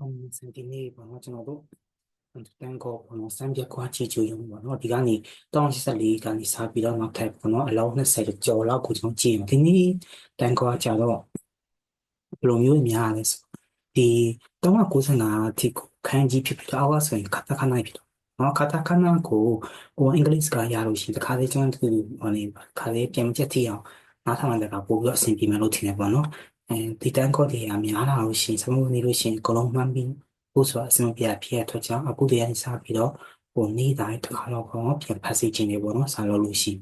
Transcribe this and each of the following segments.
အောင်စံဒီနေ့ပေါ့နော်ကျွန်တော်တို့တန်ကောပေါ့နော်စံပြခွာချီချူရုံပေါ့နော်ဒီကနေ2014ကနေစပြီးတော့နောက်ထပ်ပေါ့နော်အလောင်း20ကျော်လောက်ကိုကျွန်တော်ကြည့်ရင်ဒီနေ့တန်ကောကြတော့ဘယ်လိုမျိုးများလဲဆိုဒီ395ထိကိုခန်းကြီးဖြစ်ပြီးတော့အောက်ဆိုရင်ကာတာခနာဖြစ်တော့နော်ကာတာခနာကိုဟိုအင်္ဂလိပ်စကားရလို့ရှိရင်တခါလေးကျွန်တော်တို့ဟိုနေခါလေးပြန်ချက်ထိအောင်နားထောင်ရတာပို့ပြီးတော့အဆင်ပြေမယ်လို့ထင်တယ်ပေါ့နော်အဲ ဒီတန်းကော့တွေကများလာလို့ရှိရင်စမုန်နေလို့ရှိရင်အကုန်လုံးမှန်းပြီးပို့ဆိုအဆင်ပြေဖြစ်ရထွက်ကြောင်းအခုတည်းကစပြီးတော့ဟိုနေ့တိုင်းတစ်ခါတော့ပေါ့ပြန်ဖတ်စီခြင်းတွေပေါ့နော်စာလို့လို့ရှိရင်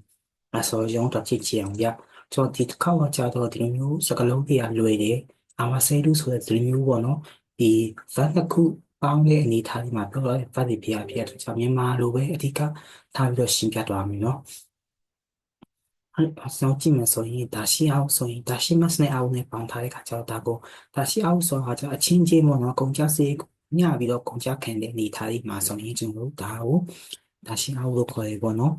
အစောရုံးတော့ကြည့်ကြည့်အောင်ပြကျွန်တော်ဒီတစ်ခါတော့ကြာတော့ဒီလိုမျိုးစကလုံးတွေကလွယ်တယ်အာမဆဲလူဆိုတဲ့ဒီလိုမျိုးပေါ့နော်ဒီဇတ်တစ်ခုပေါင်းတဲ့အနေထားဒီမှာပြောတော့ဖတ်စီပြရဖြစ်ရထွက်ကြောင်းမြန်မာလိုပဲအဓိကထားပြီးတော့ရှင်းပြသွားမယ်နော် အဲ့အဆောင်ကြည့်မယ်ဆိုရင်ဒါရှိအောင်ဆိုရင်ဒါရှိမစနဲ့အောင်နဲ့ပေါင်းထားတဲ့ခါကျတော့ဒါကိုဒါရှိအောင်ဆိုတာကျအချင်းချင်းပေါ့နော်ကုန်ကြစေးညပြီးတော့ကုန်ကြခံတဲ့အနေထားလေးမှာဆိုရင်ကျွန်တော်တို့ဒါကိုဒါရှိအောင်လို့ခေါ်ရပေါ့နော်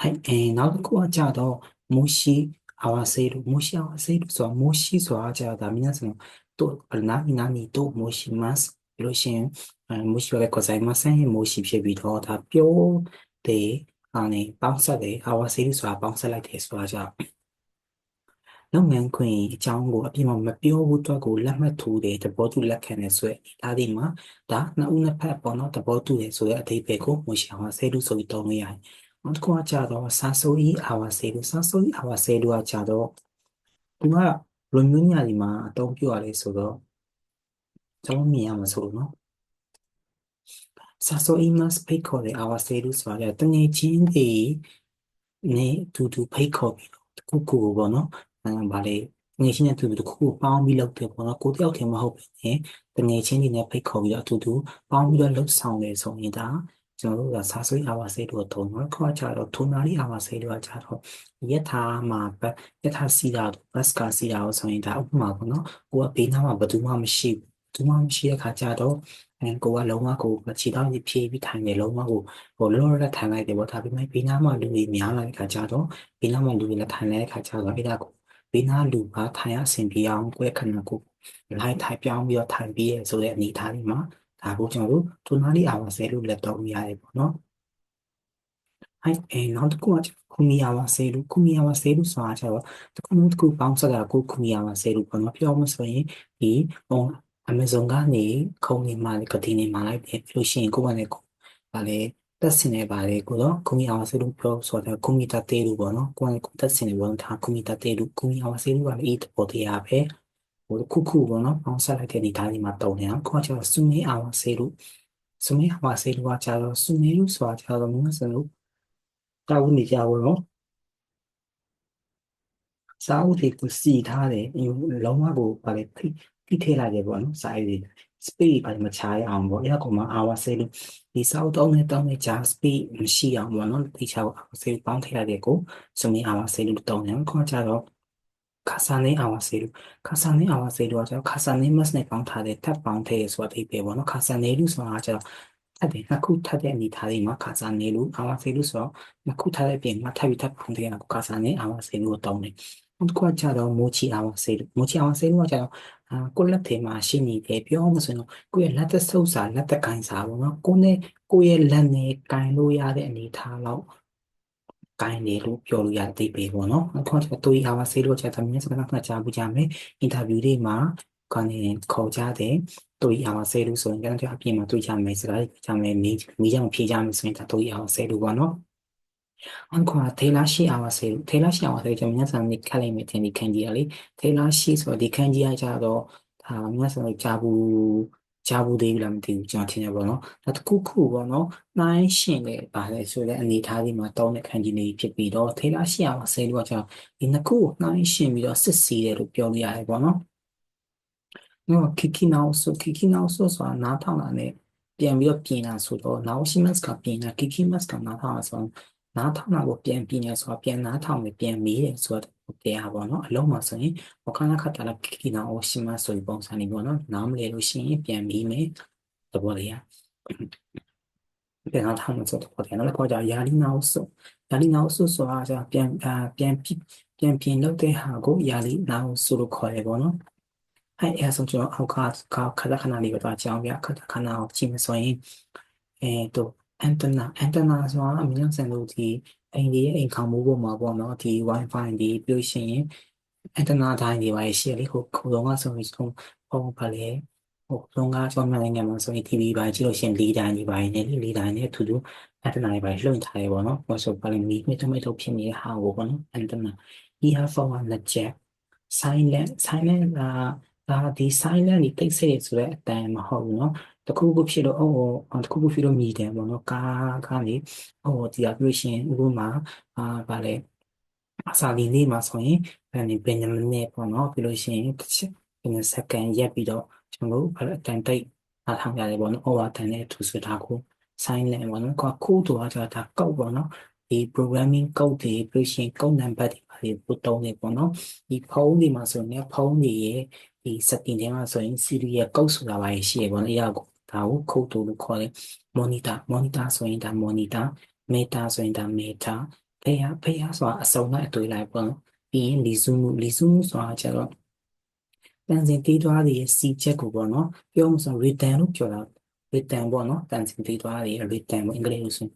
はいえー、နောက်တစ်ခုကကြတော့မိုးရှိ合わせるもし合わせるဆိုもしဆိုတာじゃあ皆さんと何々と申しますလို့ရှင်もしはございませんもしဖြစ်ပြီးတော့ဒါပြောတဲ့ အနေပေါင်းဆက်တယ်အာဝါဆေးဆိုတာပေါင်းဆက်လိုက်တယ်ဆိုတာကြောင့်လုပ်ငန်းခွင်အကြောင်းကိုအပြည့်မမပြောဘူးတော့ကိုလက်မှတ်ထိုးတယ်သဘောတူလက်ခံတယ်ဆိုရယ်ဒါဒီမှာဒါနှစ်ဦးနှစ်ဖက်ပေါ့နော်သဘောတူတယ်ဆိုရယ်အသေးပဲကိုမရှိအောင်ဆေးလူဆိုပြီးတောင်းလို့ရတယ်နောက်တစ်ခုကကြတော့စာဆိုဤအာဝါဆေးလူစာဆိုဤအာဝါဆေးလူကကြတော့သူကလူမျိုးညာဒီမှာအသုံးပြုရလေဆိုတော့ကျွန်တော်မြင်ရမှာဆိုလို့ နော်စာဆိုအီမတ်ဖိတ်ခေါ်တဲ့အာဝါဆေလူဆိုတာတငယ်ချင်းတွေနဲ့တူတူဖိတ်ခေါ်ပြီးတော့တခုခုပေါ့နော်အဲဗာလေငယ်ချင်းနဲ့တူတူတခုခုပေါင်းပြီးလုပ်တယ်ပေါ့နော်ကိုတယောက်တည်းမဟုတ်ဘူးねတငယ်ချင်းတွေနဲ့ဖိတ်ခေါ်ပြီးတော့အတူတူပေါင်းပြီးတော့လှုပ်ဆောင်တယ်ဆိုရင်ဒါကျွန်တော်တို့ကစာဆွေးအာဝါဆေးတို့ထုံတော့ခေါ်ကြတော့ထုံနာရီအာဝါဆေးတို့ကကြတော့ယထာမှာယထာစီတာဘတ်စကာစီတာဆိုရင်ဒါဥပမာပေါ့နော်ကိုကဘေးနားမှာဘယ်သူမှမရှိဘူး ဒီမှမရှိတဲ့ခါကျတော့အဲကိုကလုံးဝကိုမချီတော့ညဖြေးပြီးထိုင်နေလုံးဝကိုဟိုလောလောလက်ထိုင်လိုက်တယ်ပေါ့ဒါပေမဲ့ဘေးနားမှာလူတွေများလာတဲ့ခါကျတော့ဘေးနားမှာလူတွေလက်ထိုင်လိုက်တဲ့ခါကျတော့အဲ့ဒါကိုဘေးနားလူကထိုင်ရအဆင်ပြေအောင်ကိုယ့်ခန္ဓာကိုယ်လိုက်ထိုင်ပြောင်းပြီးတော့ထိုင်ပြီးရဆိုတဲ့အနေအထားလေးမှာဒါကိုကျွန်တော်တို့သူနာလေးအာဝါဆဲလို့လက်တော့မရတယ်ပေါ့နော်ိုင်အဲနောက်တစ်ခုကကုမီယာဝါဆေလူကုမီယာဝါဆေလူဆိုတာကျတော့တစ်ခုတစ်ခုပေါင်းစပ်တာကိုကုမီယာဝါဆေလူပေါ့နော်ပြောမှဆိုရင်ဒီ on Amazon ကနေခုံနေမှာကတိနေမှာလိုက်တယ်လို့ရှိရင်ကိုယ်ကလည်းဗာလေတက်စင်နေပါလေကိုတော့ကုမီအောင်ဆေလူပြောဆိုတာကုမီတတေလူပေါ့နော်ကိုယ်ကတက်စင်နေပေါ့ထားကုမီတတေလူကုမီအောင်ဆေလူကလည်းဤပေါ်တရားပဲဟိုခုခုပေါ့နော်ပေါင်းဆက်လိုက်တဲ့နေသားလေးမှာတုံနေတာကိုကကျတော့စုမင်းအောင်ဆေလူစုမင်းအောင်ဆေလူကကျတော့စုမင်းလူဆိုတာကျတော့မျိုးစလို့တာဝန်နေကြပါတော့စာအုပ်တွေကိုစီထားတယ်လုံးဝကိုဗာလေဖိ ဖိထည့်လိုက်တယ်ပေါ့နော်စာရေး speed ဘာမှချားရအောင်ပေါ့အဲ့ဒါကမှ hour ဆေးလို့ဒီစောက်တောင်းနဲ့တောင်းနဲ့ဂျာ speed မရှိအောင်ပေါ့နော်ဒီချာကို hour ဆေးပေါင်းထည့်လိုက်တဲ့ကိုစုံမ hour ဆေးလို့တောင်းတယ်ခေါ်ကြတော့ခါဆာနေ hour ဆေးလို့ခါဆာနေ hour ဆေးလို့ကျတော့ခါဆာနေ must နဲ့ပေါင်းထားတဲ့ထပ်ပေါင်းထည့်ဆိုတာဒီပဲပေါ့နော်ခါဆာနေလို့ဆိုတာကျတော့ထပ်တယ်နှစ်ခုထပ်တဲ့အနေထားလေးမှာခါဆာနေလို့ hour ဆေးလို့ဆိုတော့နှစ်ခုထပ်တဲ့ပြင်မှာထပ်ပြီးထပ်ပေါင်းထည့်ရတာခါဆာနေ hour ဆေးလို့တောင်းတယ် နောက်တစ်ခုကကြတော့မိုချီအောင်ဆေးမိုချီအောင်ဆေးလို့ကကြတော့အာကိုလက်ထဲမှာရှိနေတယ်ပြောမှဆိုရင်ကိုယ့်ရဲ့လက်သက်ဆုပ်စာလက်သက်ကိုင်စာပေါ့နော်ကိုနဲ့ကိုယ့်ရဲ့လက်နဲ့ကိုင်လို့ရတဲ့အနေထားလောက်ကိုင်နေလို့ပြောလို့ရတဲ့ပဲပေါ့နော်အခုကျတော့တူအားဆေးလို့ချက်သမီးစကားကကြားဘူးကြမယ်အင်တာဗျူးတွေမှာကနေခေါ်ကြတဲ့တူအားဆေးလို့ဆိုရင်ကျွန်တော်အပြင်မှာတွေ့ကြမယ်စကားကြမယ်မိမိကြောင့်ဖြေကြမယ်ဆိုရင်ဒါတူအားဆေးလို့ပေါ့နော် ancora te lasci a se te lasci a se ကျွန်တော်များစွာနေခက်လိုက်မယ်တင်ဒီခံကြီးရလေ te lasci ဆိုတော့ဒီခံကြီးရကြတော့ဒါများစွာကြားဘူးကြားဘူးသေးဘူးလားမသိဘူးကျွန်တော်ထင်ရပါတော့ဒါတခုခုပေါ့နော်နိုင်ရှင်လေပါလေဆိုတဲ့အနေထားလေးမှာတောင်းတဲ့ခံကြီးလေးဖြစ်ပြီးတော့ te lasci a se လို့ကကျွန်တော်ဒီနှစ်ခုနိုင်ရှင်ပြီးတော့စစ်စီတယ်လို့ပြောလို့ရတယ်ပေါ့နော်နော်ခိခိနောဆိုခိခိနောဆိုဆိုတာနားထောင်တာ ਨੇ ပြန်ပြီးတော့ပြင်တာဆိုတော့ now she must ကပြင်တာခိခိ must ကနားထောင်တာဆိုတော့ နားထောင်တာကိုပြန်ပြင်ရဆိုတာပြန်နားထောင်တယ်ပြန်မေးတယ်ဆိုတော့တရားပေါ့နော်အလုံးမှာဆိုရင်ဝခနာခတာလာကိနာအိုရှိမဆိုပုံစံနေပေါ့နော်နားမလဲလို့ရှိရင်ပြန်မေးမယ်သဘောတရားပြန်နားထောင်မှာဆိုတော့တရားနော်ခေါ်ကြယာလီနာအိုဆိုယာလီနာအိုဆိုဆိုတာကျပြန်ပြန်ပြန်ပြန်ပြင်လုပ်တဲ့ဟာကိုယာလီနာအိုဆိုလို့ခေါ်ရပေါ့နော်အဲ့အဲဆိုကျွန်တော်အောက်ကခဏခဏလေးပဲတော့ကြောင်းပြခဏခဏအောင်ကြည့်မဆိုရင်အဲတော့ အန်တနာအန်တနာဆိုတာအမြင်ဆန်လို့ဒီအိမ်ကြီးရဲ့အိမ်ခေါင်မိုးပေါ်မှာပေါ့နော်ဒီ wifi ဒီပြလို့ရှိရင်အန်တနာတိုင်းတွေပါရှိရလေခုခုတော့ကဆိုရင်ဟိုဟိုပါလေဟိုလုံးကားကျောင်းမြန်နိုင်ငံမှာဆိုရင် TV ပါကြည့်လို့ရှိရင်၄တိုင်းကြီးပါနေလေ၄တိုင်းနဲ့ထူးထူးအန်တနာတွေပါလွှင့်ထားတယ်ပေါ့နော်ဟိုဆိုပါလေမီမီတမိတ်ထုတ်ဖြစ်နေတဲ့ဟာကိုပေါ့နော်အန်တနာ earphone ကလက်ချက် silent silent ကဒါဒီ silent นี่တိတ်ဆိတ်ဆိုတဲ့အတန်မဟုတ်ဘူးเนาะ တခုခုဖြစ်လို့အော်တခုခုဖြစ်လို့မြည်တယ်ပေါ့နော်ကားကနေအော်ဒီအပလို့ရှင်ဥပမာအာဗာလဲအစာလီလေးမှာဆိုရင်အဲဒီဘယ်နှမိနစ်ပေါ့နော်ပြီးလို့ရှိရင်တစ်ချက်ဘယ်နှစက္ကန့်ရက်ပြီးတော့ကျွန်တော်တို့ဗာလဲအတန်တိတ်အားထောင်ရတယ်ပေါ့နော် over တန်တဲ့သူဆိုတာကို silent ပေါ့နော်ကိုကိုတူအားကြတာကောက်ပေါ့နော်ဒီ programming code တွေပြီးလို့ရှိရင် code number တွေပါလေပို့တုံးနေပေါ့နော်ဒီဖုန်းတွေမှာဆိုရင်ဖုန်းတွေရဲ့ဒီ setting ထဲမှာဆိုရင် serial code ဆိုတာပါရှိရပေါ့နော်အရာကို ဒါကို code လို့ခေါ်တယ် monitor monitor ဆိုရင်ဒါ monitor meta ဆိုရင်ဒါ meta ဖေးရဖေးရဆိုတာအစုံလိုက်အတွေ့လိုက်ပေါ့နော်ပြီးရင်လီဇူးမှုလီဇူးမှုဆိုတာကျတော့တန်စင်တီးသွားတဲ့စီချက်ကိုပေါ့နော်ပြောမှဆို return လို့ပြောတာ return ပေါ့နော်တန်စင်တီးသွားတဲ့ return ပေါ့အင်္ဂလိပ်လိုဆို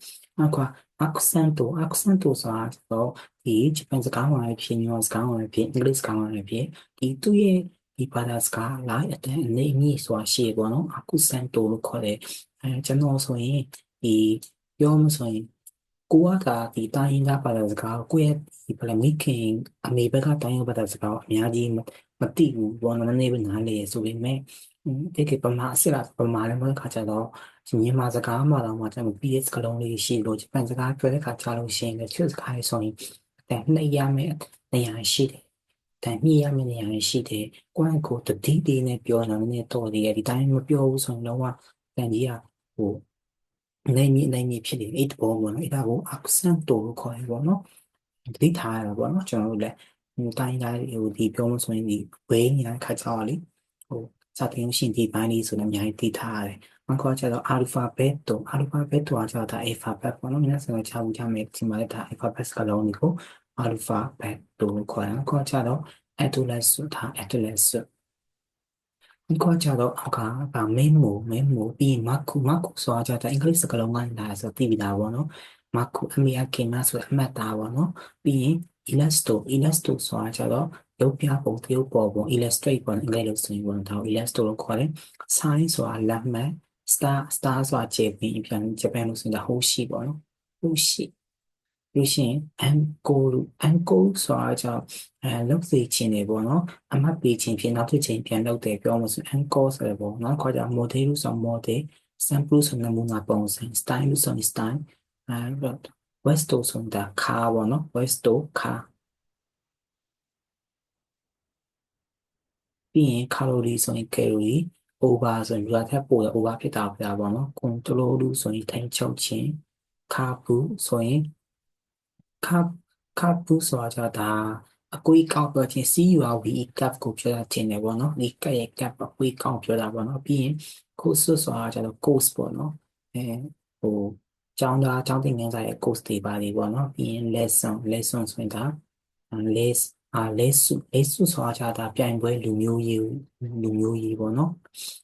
အခါ accento accento ဆိုတာတော့ဒီဂျပန်စကားမှာဖြစ်ညောစကားမှာဖြစ်အင်္ဂလိပ်စကားမှာဖြစ်ဒီသူ့ရဲ့ ဒီဘာသာစကားလိုက်အတန်အနေမိဆိုတာရှိရပေါ့နော် accento လို့ခေါ်တယ်အဲကျွန်တော်ဆိုရင်ဒီပြောမှဆိုရင်ကိုကဒီတိုင်းရင်းသားဘာသာစကားကိုရဲ့ဒီဘယ်မိခင်အမေဘက်ကတိုင်းရင်းဘာသာစကားအများကြီးမသိဘူးဘောနနေပဲနားလေဆိုပေမဲ့ဒီကပမာအစ်လာပမာလည်းမဟုတ်ခါကြတော့မြန်မာစကားမှာတော့မှကျွန်တော် PS ကလုံးလေးရှိလို့ဂျပန်စကားပြောတဲ့ခါကြားလို့ရှိရင်လည်းချစ်စကားလေးဆိုရင်အဲနှိပ်ရမယ့်နေရာရှိတယ် တန်မြှိရမယ့်နေရာတွေရှိတယ်။ကိုယ့်ကိုတတိတိနဲ့ပြောနေတာလည်းတော့တယ်ဒီတိုင်းမပြောဘူးဆိုရင်တော့တန်ကြီးကဟိုနိုင်ကြီးနိုင်ကြီးဖြစ်နေအဲ့တဘောပေါ့နော်အဲ့ဒါကို accent တို့ခေါ်ရပေါ့နော်တတိထားရတာပေါ့နော်ကျွန်တော်တို့လည်းတိုင်းတိုင်းဟိုဒီပြောလို့ဆိုရင်ဒီဝိညာဉ်ခါကြောက်လေဟိုစာသင်ရှင်ဒီပိုင်းလေးဆိုတော့အများကြီးသိထားရတယ်။နောက်ခေါ်ကြတော့ alphabet တို့ alphabet တို့ကကြတော့ alphabet ပေါ့နော်။မြန်မာစကားချဘူးကြမယ်ဒီမှာလည်းဒါ alphabet စကားလုံးတွေကို alphabet တို့ခေါ်တယ်။ခေါ်ကြတော့ atlas ဆိုတာ atlas ဒီခေါ်ကြတော့အောက်ကဗာ memo memo ပြီး marku marku ဆိုတာကြတဲ့အင်္ဂလိပ်စကားလုံးကလာဆိုသိပြီလားပေါ့နော်။ marku အမေအကင်နာဆိုအမှတ်သားပေါ့နော်။ပြီးရင် illusto illusto ဆိုတာကြတော့ရုပ်ပြပုံသရုပ်ပေါ်ပုံ illustrate ပေါ့အင်္ဂလိပ်လိုဆိုရင်ပေါ့ဒါကို illusto လို့ခေါ်တယ်။ sign ဆိုတာလက်မှတ် star star ဆိုတာခြေပင်ပြန်ဂျပန်လိုဆိုရင်ဒါ hoshi ပေါ့နော်။ hoshi ပြီးရှင် encore encore ဆိုတာကြောင့်အဲလောက်စေခြင်းတွေပေါ့နော်အမှတ်ပေးခြင်းဖြစ်နောက်တစ်ချိန်ပြန်လုပ်တယ်ပြောမှဆို encore ဆိုရပေါ့နော်ခေါ်ကြ model လို့ဆို model sample ဆိုနမူနာပုံစံ style လို့ဆို style အဲ west ဆိုတာ car ပေါ့နော် west car ပြီးရင် calorie ဆိုရင် calorie over ဆိုရင်လူသားထက်ပိုတဲ့ over ဖြစ်တာပြပါတော့ control လို့ဆိုရင်ထိန်းချုပ်ခြင်း carb ဆိုရင် carb carb ဆိုတာကြတာအကွေးကောက်ပြောခြင်း CURVE cap ကိုပြောတာတင်တယ်ပေါ့နော်ဒီ cap ရဲ့ cap အကွေးကောက်ပြောတာပေါ့နော်ပြီးရင် course ဆိုတာကြတော့ course ပေါ့နော်အဲဟိုကျောင်းသားကျောင်းသင်ခန်းစာရဲ့ course တွေပါလေပေါ့နော်ပြီးရင် lesson lesson ဆိုရင်ဒါ less အာလက်စုလက်စုဆိုတာကြတာပြိုင်ပွဲလူမျိုးရေးလူမျိုးရေးပေါ့နော်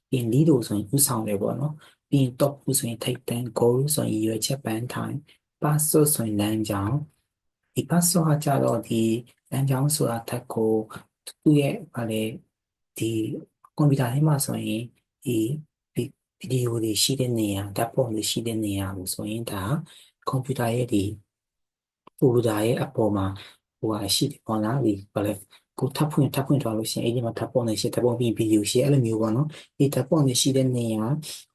ပြီးရင် lead ဆိုရင်ဥဆောင်တယ်ပေါ့နော်ပြီးရင် top ဆိုရင်ထိပ်တန်း goal ဆိုရင်ရွေချက်ပန်းထိုင် pass ဆိုရင်လမ်းကြောင်း ဒီ pass ကကြတော့ဒီလမ်းကြောင်းဆိုတာထက်ကိုသူ့ရဲ့ဗာလေဒီကွန်ပျူတာထဲမှာဆိုရင်ဒီဗီဒီယိုတွေရှိတဲ့နေရာဓာတ်ပုံတွေရှိတဲ့နေရာကိုဆိုရင်ဒါကွန်ပျူတာရဲ့ဒီဖိုလ်ဒါရဲ့အပေါ်မှာဟိုဟာရှိတယ်ပေါ့နော်ဒီဘာလဲကိုထပ်ဖွင့်ထပ်ဖွင့်သွားလို့ရှိရင်အဲ့ဒီမှာထပ်ပေါ်နေရှိထပ်ပေါ်ပြီးဗီဒီယိုရှိအဲ့လိုမျိုးပေါ့နော်ဒီထပ်ပေါ်နေရှိတဲ့နေရာ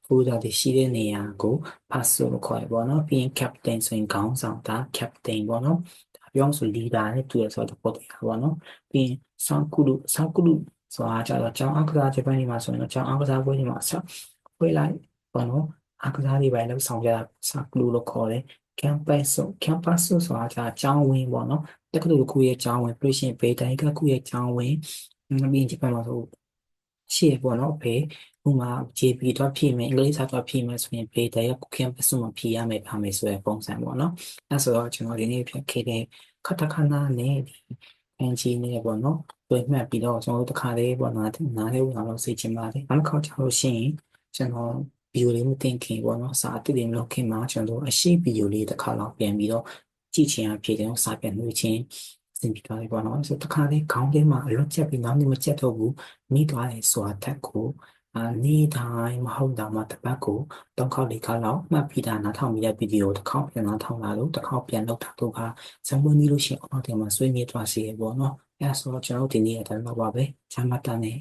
folder တွေရှိတဲ့နေရာကို password လို့ခေါ်ရပေါ့နော်ပြီးရင် captain ဆိုရင်ခေါင်းဆောင်တာ captain ပေါ့နော် ဒါပြောဆို leader နဲ့တူရဆိုတော့ပေါ်တယ်ပေါ့နော်ပြီးရင် sankuru sankuru ဆိုတာကြတော့ကျောင်းအကစားဂျပန်ဒီမှာဆိုရင်ကျောင်းအကစားပွဲဒီမှာဆက်ဖွင့်လိုက်ပေါ့နော်အကစားတွေပဲလောက်ဆောင်ကြတာ sankuru လို့ခေါ်တယ် campus ဆို campus ဆိုတာကြာကျောင်းဝင်းပေါ့နော်တက္ကသိုလ်ခုရဲ့ကျောင်းဝင်းပြီးရှင်ဘေးတိုင်းကခုရဲ့ကျောင်းဝင်းပြီးဂျပန်မှာဆို ရှေ့ပေါ့နော်ဘေးဥမာ JP တော့ဖြည့်မယ်အင်္ဂလိပ်စာတော့ဖြည့်မယ်ဆိုရင်ဘေးတိုင်းက campus မှာဖြည့်ရမယ်ပါမယ်ဆိုတဲ့ပုံစံပေါ့နော်အဲဆိုတော့ကျွန်တော်ဒီနေ့ဖြတ်ခဲ့တဲ့ခတခနာနဲ့ဒီအန်ဂျီနဲ့ပေါ့နော်တွေ့မှတ်ပြီးတော့ကျွန်တော်တို့တစ်ခါလေးပေါ့နားနားလေးဝင်အောင်စိတ်ချင်ပါတယ်နောက်တစ်ခါကျလို့ရှိရင်ကျွန်တော်ဗီဒီယိုလေးမတင်ခင်ပေါ့နော်စာအတိတ်တွေမလုပ်ခင်မှာကျွန်တော်တို့အရှိဗီဒီယိုလေးတစ်ခါလောက်ပြန်ပြီးတော့ကြည့်ချင်အဖြစ်ကျွန်တော်စာပြန်လို့ချင်း စင်ပြီးသွားပြီပေါ့နော်ဆိုတော့တစ်ခါလေးခေါင်းထဲမှာအလွတ်ချက်ပြီးနောက်နေ့မချက်တော့ဘူးမိသွားတယ်ဆိုတာတက်ကိုအာနေတိုင်းမဟုတ်တာမှတစ်ပတ်ကို၃ခေါက်၄ခေါက်လောက်မှတ်ပြီးတာနားထောင်ပြီးတဲ့ဗီဒီယိုတစ်ခေါက်ပြန်နားထောင်လာလို့တစ်ခေါက်ပြန်လောက်တာတို့ကဇံဝင်ပြီးလို့ရှိရင်အောက်ထဲမှာဆွေးမြေ့သွားစေရပေါ့နော်အဲဆိုတော့ကျွန်တော်တို့ဒီနေ့အတိုင်းတော့ပါပဲချမ်းမတန်နဲ့